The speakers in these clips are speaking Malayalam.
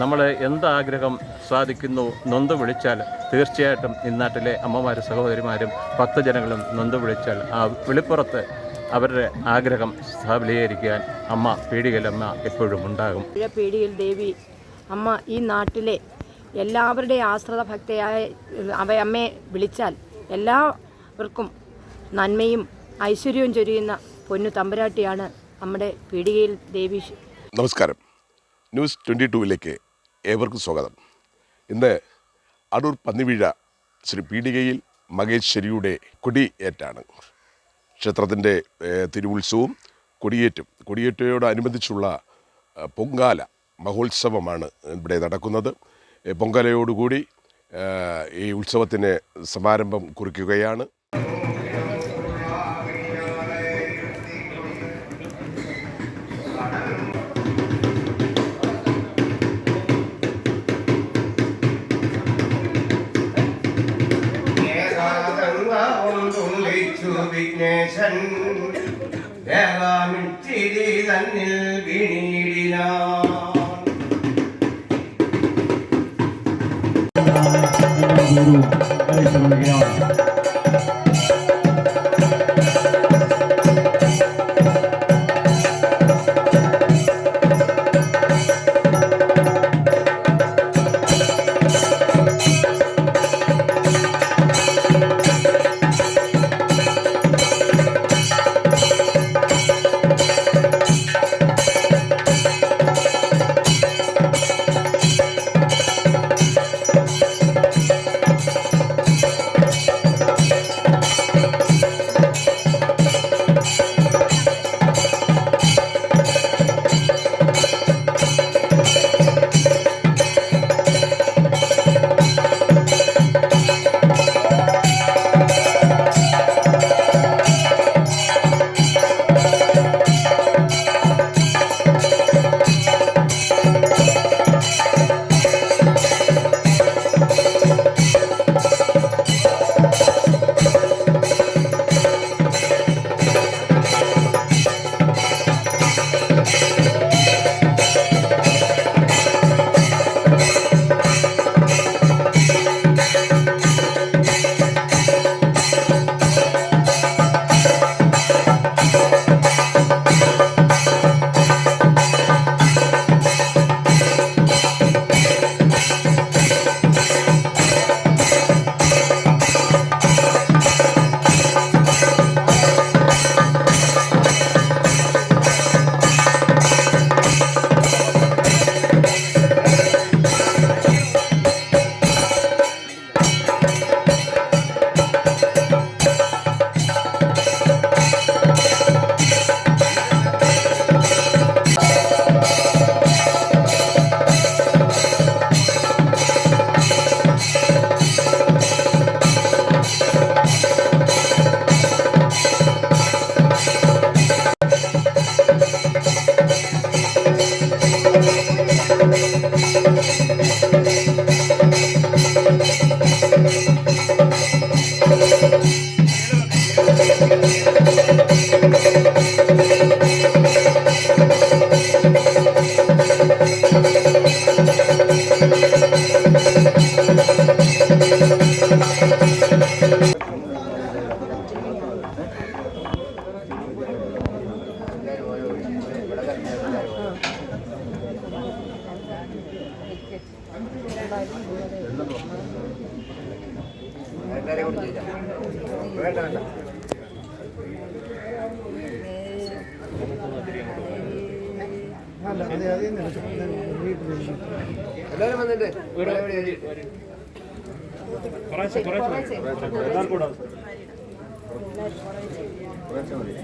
നമ്മൾ എന്താഗ്രഹം സാധിക്കുന്നു നൊന്ത് വിളിച്ചാൽ തീർച്ചയായിട്ടും ഇന്നാട്ടിലെ അമ്മമാരും സഹോദരിമാരും ഭക്തജനങ്ങളും നൊന്ത് വിളിച്ചാൽ ആ വെളിപ്പുറത്ത് അവരുടെ ആഗ്രഹം സഫലീകരിക്കാൻ അമ്മ പീടികലമ്മ എപ്പോഴും ഉണ്ടാകും. പീടിയിൽ ദേവി അമ്മ ഈ നാട്ടിലെ എല്ലാവരുടെയും ആശ്രിത ഭക്തയായ അവയമ്മയെ വിളിച്ചാൽ എല്ലാവർക്കും നന്മയും ഐശ്വര്യവും ചൊരിയുന്ന പൊന്നു തമ്പുരാട്ടിയാണ് നമ്മുടെ പീടികയിൽ ദേവി. നമസ്കാരം. ന്യൂസ് ട്വന്റി ടൂവിലേക്ക് ഏവർക്കും സ്വാഗതം. ഇന്ന് അടൂർ പന്നിവീഴ ശ്രീ പീഡികയിൽ മഹേശ്വരിയുടെ കൊടിയേറ്റാണ്. ക്ഷേത്രത്തിന്റെ തിരുവുത്സവവും കൊടിയേറ്റും. കൊടിയേറ്റയോടനുബന്ധിച്ചുള്ള പൊങ്കാല മഹോത്സവമാണ് ഇവിടെ നടക്കുന്നത്. പൊങ്കാലയോടുകൂടി ഈ ഉത്സവത്തിന് സമാരംഭം കുറിക്കുകയാണ്. വിഘ്നേശൻ ദേവാമിത്തിരി തന്നിൽ വീണിടിനാൻ.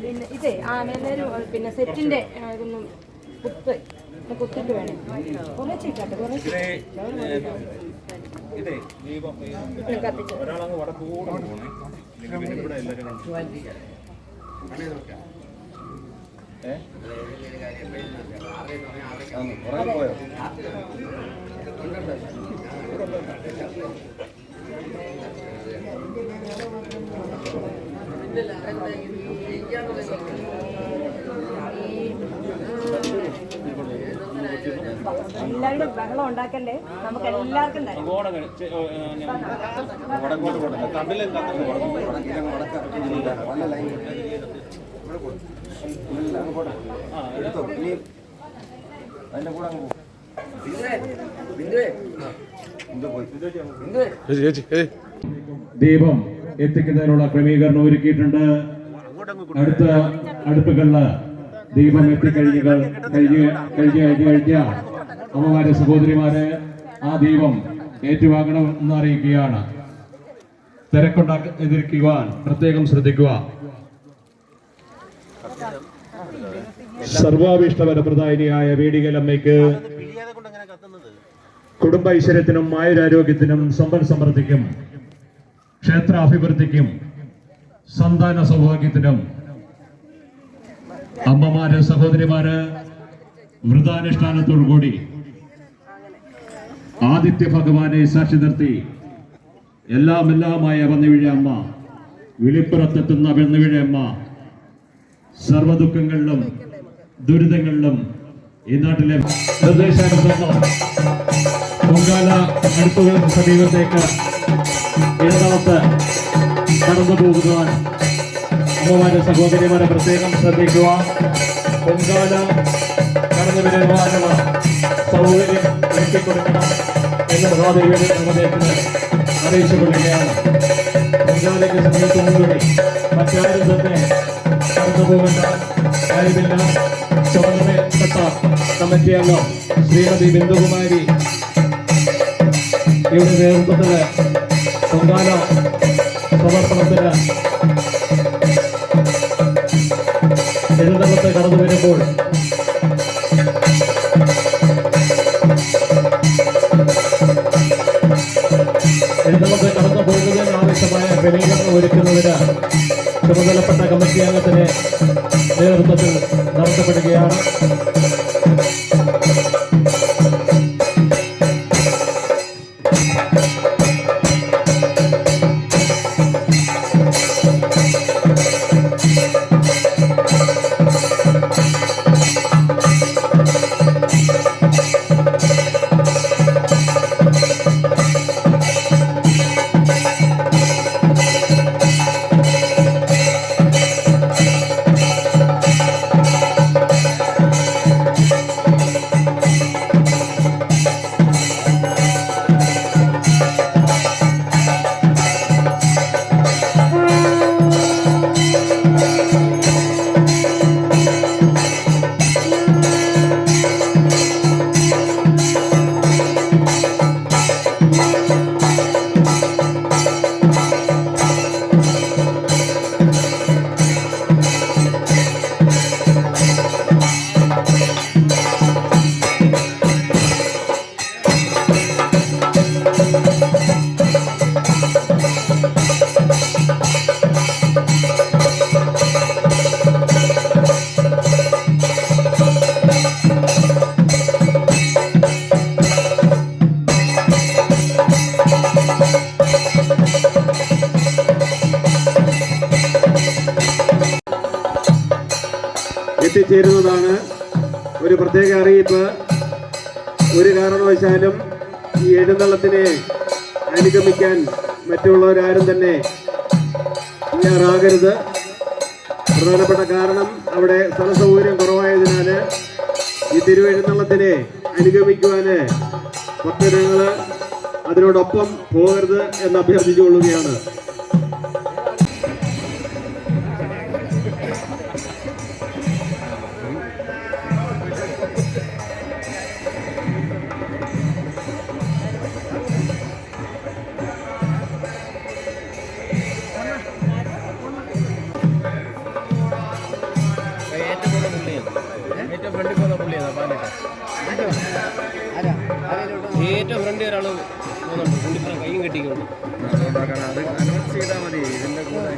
പിന്നെ ഇതേ ആ എല്ലാവരും പിന്നെ സെറ്റിന്റെ ഇതൊന്നും കുത്ത് കുത്തിട്ട് വേണം. കുറച്ച് ഇട്ടാട്ടെ കുറച്ച് ഇതേ ദീപം ഒരാളങ്ങ് വടക്കൂടെ പോണേ. ഇവിടെ എല്ലാവരും പോയോ എല്ലാവരുടെ ബഹളം ഉണ്ടാക്കണ്ടേ നമുക്ക് എല്ലാവർക്കും തരാം ദീപം എത്തിക്കുന്നതിനുള്ള ക്രമീകരണം ഒരുക്കിയിട്ടുണ്ട്. അടുത്ത അടുപ്പുകളിൽ ദീപം എത്തിക്കഴിഞ്ഞ കഴിഞ്ഞ് കഴിഞ്ഞ കഴിഞ്ഞ് അമ്മമാരെ സഹോദരിമാരെ ആ ദീപം ഏറ്റുവാങ്ങണം എന്ന് അറിയിക്കുകയാണ് തിരക്കുണ്ടാക്കാതിരിക്കുവാൻ പ്രത്യേകം ശ്രദ്ധിക്കുക. സർവാഭീഷ്ടപരപ്രദായിനിയായ വേടികലമ്മയ്ക്ക് കുടുംബ ഐശ്വര്യത്തിനും ആയുരാരോഗ്യത്തിനും സമ്പൽ സമൃദ്ധിക്കും ക്ഷേത്രാഭിവൃദ്ധിക്കും സന്താന സൗഭാഗ്യത്തിനും അമ്മമാര് സഹോദരിമാര് വ്രതാനുഷ്ഠാനത്തോടു കൂടി ആദിത്യ ഭഗവാനെ സാക്ഷി നിർത്തി എല്ലാം എല്ലാമായ വന്നുവീഴ അമ്മ വിളിപ്പുറത്തെത്തുന്ന വന്നുവിഴ അമ്മ സർവദുഃഖങ്ങളിലും ദുരിതങ്ങളിലും ഈ നാട്ടിലെ നിർദ്ദേശാനുസരണം പൊങ്കാല അടുപ്പുകൾക്ക് സമീപത്തേക്ക് ഇടതളത്ത് കടന്നു പോകുവാൻ അമ്മമാരെ സഹോദരിമാരെ പ്രത്യേകം ശ്രദ്ധിക്കുക. പൊങ്കാല കടന്നു വരുവാനുള്ള സൗകര്യം ഒരുക്കി കൊടുക്കണം എന്ന് മഹാദേവിയുടെ നിർദ്ദേശത്തിന് അറിയിച്ചു കൊടുക്കുകയാണ് പൊങ്കാലയ്ക്ക് സമയത്തോടുകൂടി മറ്റാരും തന്നെ കടന്നു പോകേണ്ട കാര്യമില്ല ചുമതലപ്പെട്ട കമ്മിറ്റി അംഗം ശ്രീമതി ബിന്ദുകുമാരി ഇവിടെ നേതൃത്വത്തിൽ പൊങ്കാല സമർപ്പണത്തിന് എഴുന്നള്ളത്ത് കടന്നു വരുമ്പോൾ എഴുന്നള്ളത്ത് കടന്നു പോകുന്നതിന് ആവശ്യമായ ക്രമീകരണം ഒരുക്കുന്നതിന് ചുമതലപ്പെട്ട കമ്മിറ്റി അംഗത്തിന്റെ നേതൃത്വത്തിൽ നടത്തപ്പെടുകയാണ്. എത്തിച്ചേരുന്നതാണ് ഒരു പ്രത്യേക അറിയിപ്പ്. ഒരു കാരണവശാലും ഈ എഴുന്നള്ളത്തിനെ അനുഗമിക്കാൻ മറ്റുള്ളവരാരും തന്നെ തയ്യാറാകരുത്. പ്രധാനപ്പെട്ട കാരണം അവിടെ സ്ഥലസൗകര്യം കുറവായതിനാൽ ഈ തിരുവെഴുന്നള്ളത്തിനെ അനുഗമിക്കുവാൻ ഭക്തജനങ്ങൾ അതിനോടൊപ്പം പോകരുത് എന്ന് അഭ്യർത്ഥിച്ചുകൊള്ളുകയാണ്. ഫ്രണ്ട് ഒരാൾ പോകുന്നുണ്ട് പുള്ളിപ്പുറം കൈയും കെട്ടിക്കൊണ്ട് കൂടെ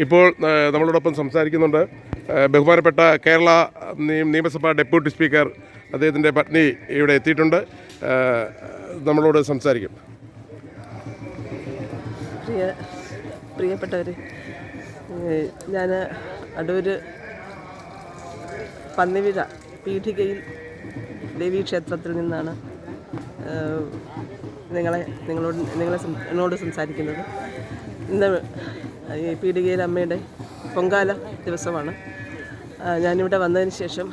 ഇപ്പോൾ നമ്മളോടൊപ്പം സംസാരിക്കുന്നുണ്ട് ബഹുമാനപ്പെട്ട കേരള നിയ- നിയമസഭാ ഡെപ്യൂട്ടി സ്പീക്കർ അദ്ദേഹത്തിന്റെ പത്നി ഇവിടെ എത്തിയിട്ടുണ്ട്. നമ്മളോട് സംസാരിക്കും. പ്രിയ പ്രിയപ്പെട്ടവർ ഞാൻ അടൂർ പന്നിവിഴ പീഠികയിൽ ദേവീക്ഷേത്രത്തിൽ നിന്നാണ് നിങ്ങളെ നിങ്ങളോട് നിങ്ങളെ എന്നോട് സംസാരിക്കുന്നത്. ഇന്ന് ഈ പീടികയിൽ അമ്മയുടെ പൊങ്കാല ദിവസമാണ്. ഞാനിവിടെ വന്നതിന് ശേഷം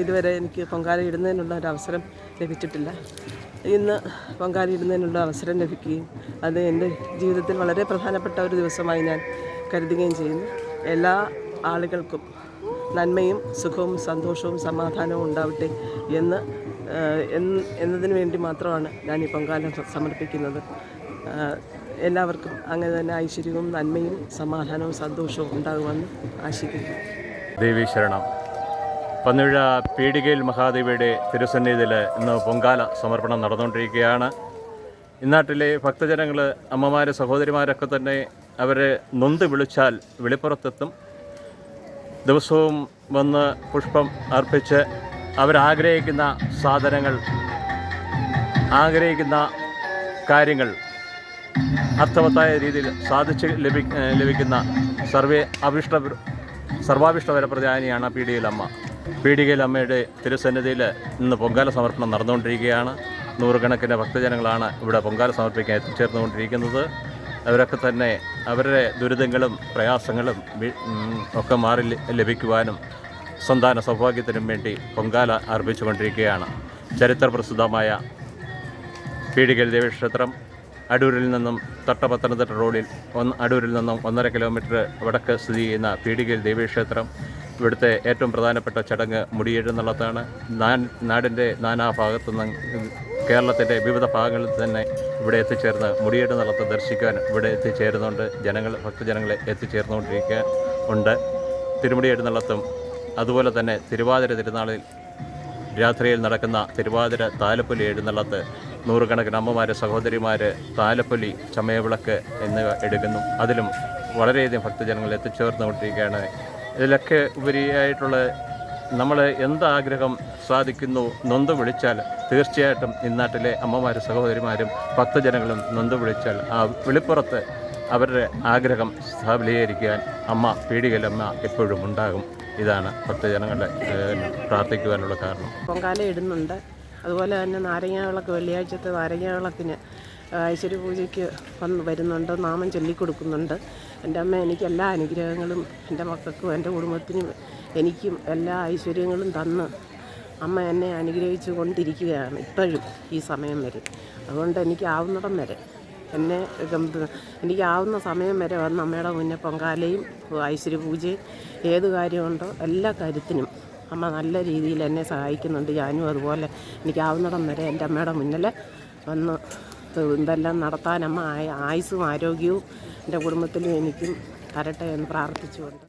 ഇതുവരെ എനിക്ക് പൊങ്കാല ഇടുന്നതിനുള്ള ഒരു അവസരം ലഭിച്ചിട്ടില്ല. ഇന്ന് പൊങ്കാല ഇടുന്നതിനുള്ള അവസരം ലഭിക്കുകയും അത് എന്റെ ജീവിതത്തിൽ വളരെ പ്രധാനപ്പെട്ട ഒരു ദിവസമായി ഞാൻ കരുതുകയും ചെയ്യുന്നു. എല്ലാ ആളുകൾക്കും നന്മയും സുഖവും സന്തോഷവും സമാധാനവും ഉണ്ടാവട്ടെ എന്ന് എന്നതിനു വേണ്ടി മാത്രമാണ് ഞാൻ ഈ പൊങ്കാല സമർപ്പിക്കുന്നത്. എല്ലാവർക്കും അങ്ങനെ തന്നെ ഐശ്വര്യവും നന്മയും സമാധാനവും സന്തോഷവും ഉണ്ടാകുമെന്ന് ആശിക്കുന്നു. ദേവി ശരണം. പന്നിഴ പീടികയിൽ മഹാദേവിയുടെ തിരുസന്നിധിയിൽ ഇന്ന് പൊങ്കാല സമർപ്പണം നടന്നുകൊണ്ടിരിക്കുകയാണ്. ഇന്നാട്ടിലെ ഭക്തജനങ്ങൾ അമ്മമാർ സഹോദരിമാരൊക്കെ തന്നെ അവരെ നൊന്ത് വിളിച്ചാൽ വെളിപ്പുറത്തെത്തും. ദിവസവും വന്ന് പുഷ്പം അർപ്പിച്ച് അവരാഗ്രഹിക്കുന്ന സാധനങ്ങൾ ആഗ്രഹിക്കുന്ന കാര്യങ്ങൾ അർത്ഥവത്തായ രീതിയിൽ സാധിച്ച് ലഭി ലഭിക്കുന്ന സർവേ അഭിഷ്ട സർവാഭിഷ്ടവര പ്രധാനിയാണ് പീഡികയിലമ്മ അമ്മയുടെ തിരുസന്നിധിയിൽ ഇന്ന് പൊങ്കാല സമർപ്പണം നടന്നുകൊണ്ടിരിക്കുകയാണ്. നൂറുകണക്കിന് ഭക്തജനങ്ങളാണ് ഇവിടെ പൊങ്കാല സമർപ്പിക്കാൻ എത്തിച്ചേർന്നുകൊണ്ടിരിക്കുന്നത്. അവരൊക്കെ തന്നെ അവരുടെ ദുരിതങ്ങളും പ്രയാസങ്ങളും ഒക്കെ മാറി ലഭിക്കുവാനും സന്താന സൗഭാഗ്യത്തിനും വേണ്ടി പൊങ്കാല അർപ്പിച്ചുകൊണ്ടിരിക്കുകയാണ്. ചരിത്ര പ്രസിദ്ധമായ പീടികൽ ദേവീക്ഷേത്രം അടൂരിൽ നിന്നും തൊട്ട പത്തനംതിട്ട റോഡിൽ ഒന്ന് അടൂരിൽ നിന്നും ഒന്നര കിലോമീറ്റർ വടക്ക് സ്ഥിതി ചെയ്യുന്ന പീടികയിൽ ദേവീക്ഷേത്രം. ഇവിടുത്തെ ഏറ്റവും പ്രധാനപ്പെട്ട ചടങ്ങ് മുടിയേഴുന്നുള്ളതാണ് നാൻ നാടിന്റെ നാനാഭാഗത്തു നിന്ന് കേരളത്തിന്റെ വിവിധ ഭാഗങ്ങളിൽ തന്നെ ഇവിടെ എത്തിച്ചേർന്ന് മുടിയേഴുന്നള്ളത്ത് ദർശിക്കാൻ ഇവിടെ എത്തിച്ചേരുന്നുണ്ട്. ജനങ്ങൾ ഭക്തജനങ്ങളെ എത്തിച്ചേർന്നുകൊണ്ടിരിക്കുക ഉണ്ട്. തിരുമുടി അതുപോലെ തന്നെ തിരുവാതിര തിരുനാളിൽ രാത്രിയിൽ നടക്കുന്ന തിരുവാതിര താലപ്പൊലി എഴുന്നള്ളത്ത് നൂറുകണക്കിന് അമ്മമാർ സഹോദരിമാർ താലപ്പൊലി ചമയവിളക്ക് എന്നിവ എടുക്കുന്നു. അതിലും വളരെയധികം ഭക്തജനങ്ങൾ എത്തിച്ചേർന്നുകൊണ്ടിരിക്കുകയാണ് ഇതിലൊക്കെ ഉപരിയായിട്ടുള്ള നമ്മൾ എന്താഗ്രഹം സാധിക്കുന്നു നൊന്ത് വിളിച്ചാൽ തീർച്ചയായിട്ടും ഇന്നാട്ടിലെ അമ്മമാരും സഹോദരിമാരും ഭക്തജനങ്ങളും നൊന്ത് വിളിച്ചാൽ ആ വിളിപ്പുറത്ത് അവരുടെ ആഗ്രഹം സഫലീകരിക്കാൻ അമ്മ പീഡികലമ്മ എപ്പോഴും ഉണ്ടാകും. ഇതാണ് ഭക്തജനങ്ങളെ ഏഹ്, പ്രാർത്ഥിക്കുവാനുള്ള കാരണം. പൊങ്കാല ഇടുന്നുണ്ട്. അതുപോലെ തന്നെ നാരങ്ങ വിളക്ക് വെള്ളിയാഴ്ചത്തെ നാരങ്ങ വിളക്കിന് ഐശ്വര്യ പൂജയ്ക്ക് വന്ന് വരുന്നുണ്ട് നാമം ചൊല്ലിക്കൊടുക്കുന്നുണ്ട്. എന്റെ അമ്മ എനിക്ക് എല്ലാ അനുഗ്രഹങ്ങളും എന്റെ മക്കൾക്കും എന്റെ കുടുംബത്തിനും എനിക്കും എല്ലാ ഐശ്വര്യങ്ങളും തന്ന് അമ്മ എന്നെ അനുഗ്രഹിച്ചു കൊണ്ടിരിക്കുകയാണ് ഇപ്പോഴും ഈ സമയം വരെ. അതുകൊണ്ട് എനിക്കാവുന്നിടം വരെ എന്നെ എനിക്കാവുന്ന സമയം വരെ വന്ന് അമ്മയുടെ മുന്നേ പൊങ്കാലയും ഐശ്വര്യ പൂജയും ഏത് കാര്യമുണ്ടോ എല്ലാ കാര്യത്തിനും അമ്മ നല്ല രീതിയിൽ എന്നെ സഹായിക്കുന്നുണ്ട്. ഞാനും അതുപോലെ എനിക്കാവുന്നിടം വരെ എന്റെ അമ്മയുടെ മുന്നിൽ വന്ന് ഇതെല്ലാം നടത്താൻ അമ്മ ആയ- ആയുസ്സും ആരോഗ്യവും എന്റെ കുടുംബത്തിലും എനിക്കും തരട്ടെ എന്ന് പ്രാർത്ഥിച്ചുകൊണ്ട്